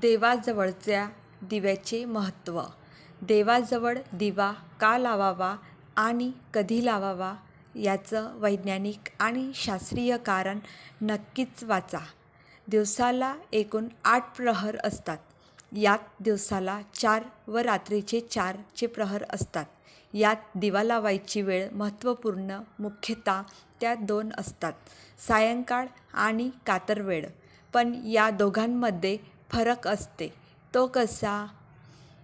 देवाजवळच्या दिव्याचे महत्त्व. देवाजवळ दिवा का लावावा आणि कधी लावावा याचं वैज्ञानिक आणि शास्त्रीय कारण नक्कीच वाचा. दिवसाला एकूण आठ प्रहर असतात. यात दिवसाला चार व रात्रीचे चारचे प्रहर असतात. यात दिवा लावायची वेळ महत्त्वपूर्ण मुख्यतः त्या दोन असतात. सायंकाळ आणि कातरवेळ. पण या दोघांमध्ये फरक असते. तो कसा?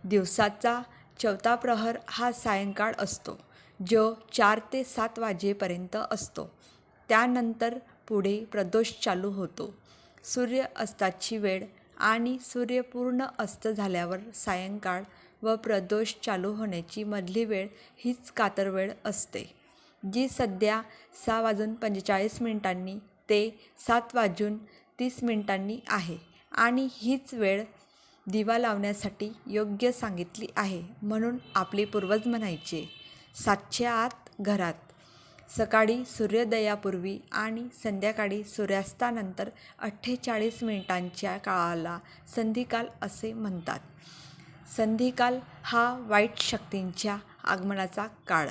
दिवसाचा चौथा प्रहर हा सायंकाळ असतो जो चार ते सात वाजेपर्यंत असतो. त्यानंतर पुढे प्रदोष चालू होतो. सूर्य अस्ताची वेळ आणि सूर्य पूर्ण अस्त झाल्यावर सायंकाळ व प्रदोष चालू होण्याची मधली वेळ हीच कातरवेळ असते जी सध्या सहा वाजून पंचेचाळीस मिनिटांनी ते सात वाजून तीस मिनिटांनी आहे. आणि हीच वेळ दिवा लावण्यासाठी योग्य सांगितली आहे म्हणून आपले पूर्वज म्हणायचे सातच्या आत घरात. सकाळी सूर्योदयापूर्वी आणि संध्याकाळी सूर्यास्तानंतर अठ्ठेचाळीस मिनिटांच्या काळाला संधिकाल असे म्हणतात. संधिकाल हा वाईट शक्तींच्या आगमनाचा काळ.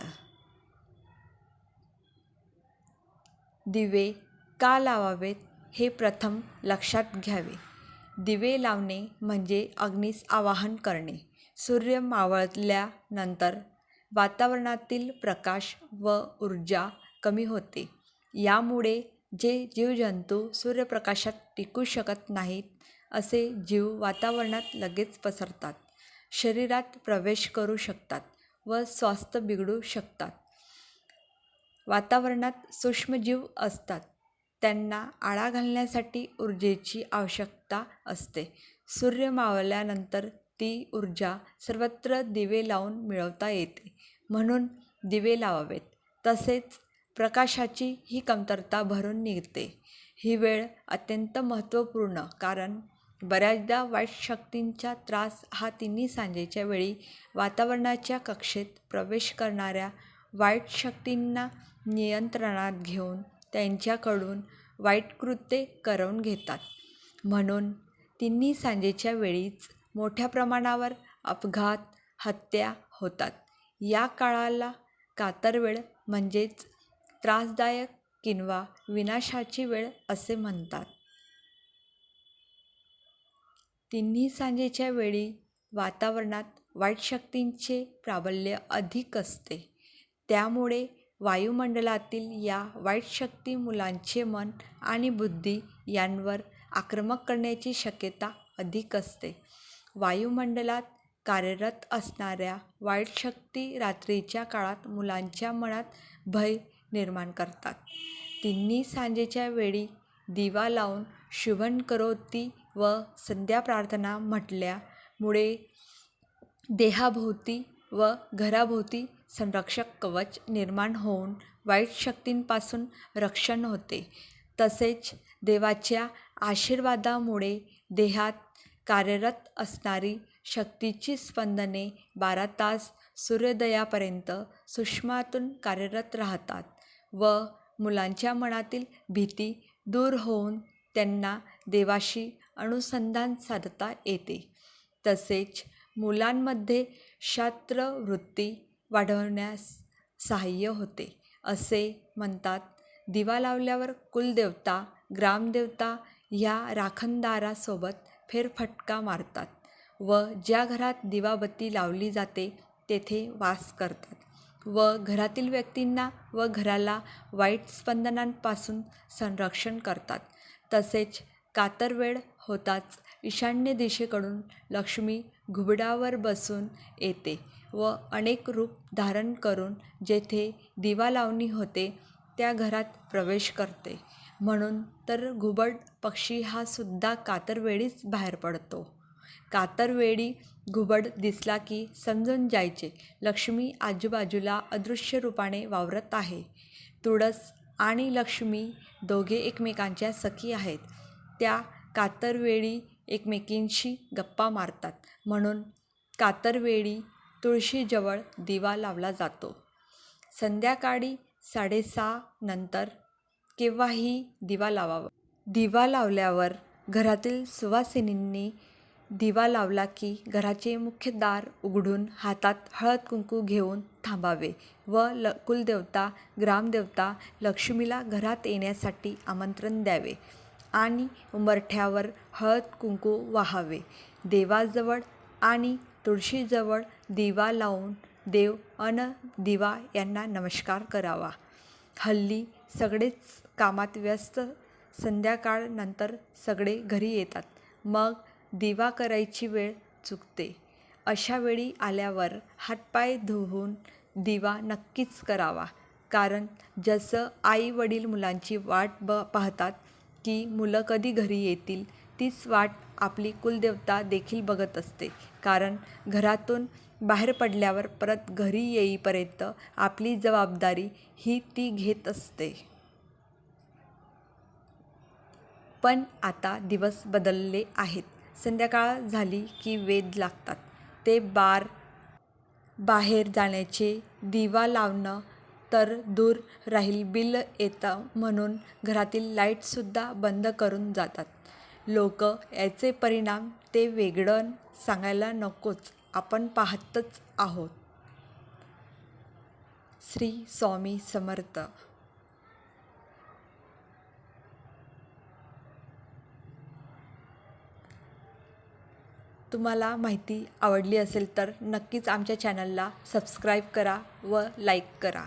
दिवे का लावावेत हे प्रथम लक्षात घ्यावे. दिवे लावणे म्हणजे अग्नीस आवाहन करणे. सूर्य मावळल्यानंतर वातावरणातील प्रकाश व ऊर्जा कमी होते. यामुळे जे जीवजंतू सूर्यप्रकाशात टिकू शकत नाहीत असे जीव वातावरणात लगेच पसरतात. शरीरात प्रवेश करू शकतात व स्वास्थ्य बिघडू शकतात. वातावरणात सूक्ष्मजीव असतात. त्यांना आळा घालण्यासाठी ऊर्जेची आवश्यकता असते. सूर्य मावल्यानंतर ती ऊर्जा सर्वत्र दिवे लावून मिळवता येते. म्हणून दिवे लावावेत. तसेच प्रकाशाची ही कमतरता भरून निघते. ही वेळ अत्यंत महत्त्वपूर्ण कारण बऱ्याचदा वाईट शक्तींचा त्रास हा तिन्ही सांजेच्या वेळी वातावरणाच्या कक्षेत प्रवेश करणाऱ्या वाईट शक्तींना नियंत्रणात घेऊन त्यांच्याकडून वाईट कृत्ये करवून घेतात. म्हणून तिन्ही सांजेच्या वेळीच मोठ्या प्रमाणावर अपघात हत्या होतात. या काळाला कातरवेळ म्हणजेच त्रासदायक किंवा विनाशाची वेळ असे म्हणतात. तिन्ही सांजेच्या वेळी वातावरणात वाईट शक्तींचे प्राबल्य अधिक असते. त्यामुळे वायुमंडलातील या वाईट शक्ती मुलांचे मन आणि बुद्धी यांवर आक्रमक करण्याची शक्यता अधिक असते. वायुमंडलात कार्यरत असणाऱ्या वाईट शक्ती रात्रीच्या काळात मुलांच्या मनात भय निर्माण करतात. तिन्ही सांजेच्या वेळी दिवा लावून शुभन करोती व संध्या प्रार्थना म्हटल्यामुळे देहाभोवती व घराभोवती संरक्षक कवच निर्माण होऊन वाईट शक्तींपासून रक्षण होते. तसेच देवाच्या आशीर्वादामुळे देहात कार्यरत असणारी शक्तीची स्पंदने बारा तास सूर्योदयापर्यंत सुषमातून कार्यरत राहतात व मुलांच्या मनातील भीती दूर होऊन त्यांना देवाशी अनुसंधान साधता येते. तसेच मुलांमध्ये शास्त्रवृत्ती वाढवण्यास सहाय्य होते असे म्हणतात. दिवा लावल्यावर कुलदेवता ग्रामदेवता ह्या राखणदारासोबत फेरफटका मारतात व ज्या घरात दिवाबत्ती लावली जाते तेथे वास करतात व घरातील व्यक्तींना व घराला वाईट स्पंदनांपासून संरक्षण करतात. तसेच कातरवेळ होताच ईशान्य दिशेकडून लक्ष्मी घुबडावर बसून येते. व अनेक रूप धारण करून जेथे दिवा लावणी होते त्या घरात प्रवेश करते. म्हणून तर घुबड पक्षी हा सुद्धा कातरवेळीच बाहेर पडतो. कातरवेळी घुबड दिसला की समजून जायचे लक्ष्मी आजूबाजूला अदृश्य रूपाने वावरत आहे. तुळस आणि लक्ष्मी दोघे एकमेकांच्या सखी आहेत. त्या कातरवेळी एकमेकींशी गप्पा मारतात. म्हणून कातरवेळी तुळशीजवळ दिवा लावला जातो. संध्याकाळी साडेसहा नंतर केव्हाही दिवा लावावा. दिवा लावल्यावर घरातील सुवासिनींनी दिवा लावला की घराचे मुख्य दार उघडून हातात हळद कुंकू घेऊन थांबावे व ल कुलदेवता ग्रामदेवता लक्ष्मीला घरात येण्यासाठी आमंत्रण द्यावे आणि उंबरठ्यावर हळद कुंकू वाहावे. देवाजवळ आणि तुळशीजवळ दिवा लावून देव अन दिवा यांना नमस्कार करावा. हल्ली सगळेच कामात व्यस्त संध्याकाळ नंतर सगळे घरी येतात. मग दिवा करायची वेळ चुकते. अशा वेळी आल्यावर हातपाय धुवून दिवा नक्कीच करावा. कारण जसं आई वडील मुलांची वाट ब पाहतात की मुलं कधी घरी येतील तीच वाट आपली कुलदेवता देखील बघत असते. कारण घरातून बाहेर पडल्यावर परत घरी येईपर्यंत आपली जबाबदारी ही ती घेत असते. पण आता दिवस बदलले आहेत. संध्याकाळ झाली की वेद लागतात. ते बार बाहेर जाण्याचे दिवा लावणं तर दूर राहील बिल येतं म्हणून घरातील लाईटसुद्धा बंद करून जातात. लोक याचे परिणाम ते वेगळं सांगायला नकोच. आपण पाहतच आहोत. श्री स्वामी समर्थ. तुम्हाला माहिती आवडली असेल तर नक्कीच आमच्या चॅनलला सबस्क्राईब करा व लाईक करा.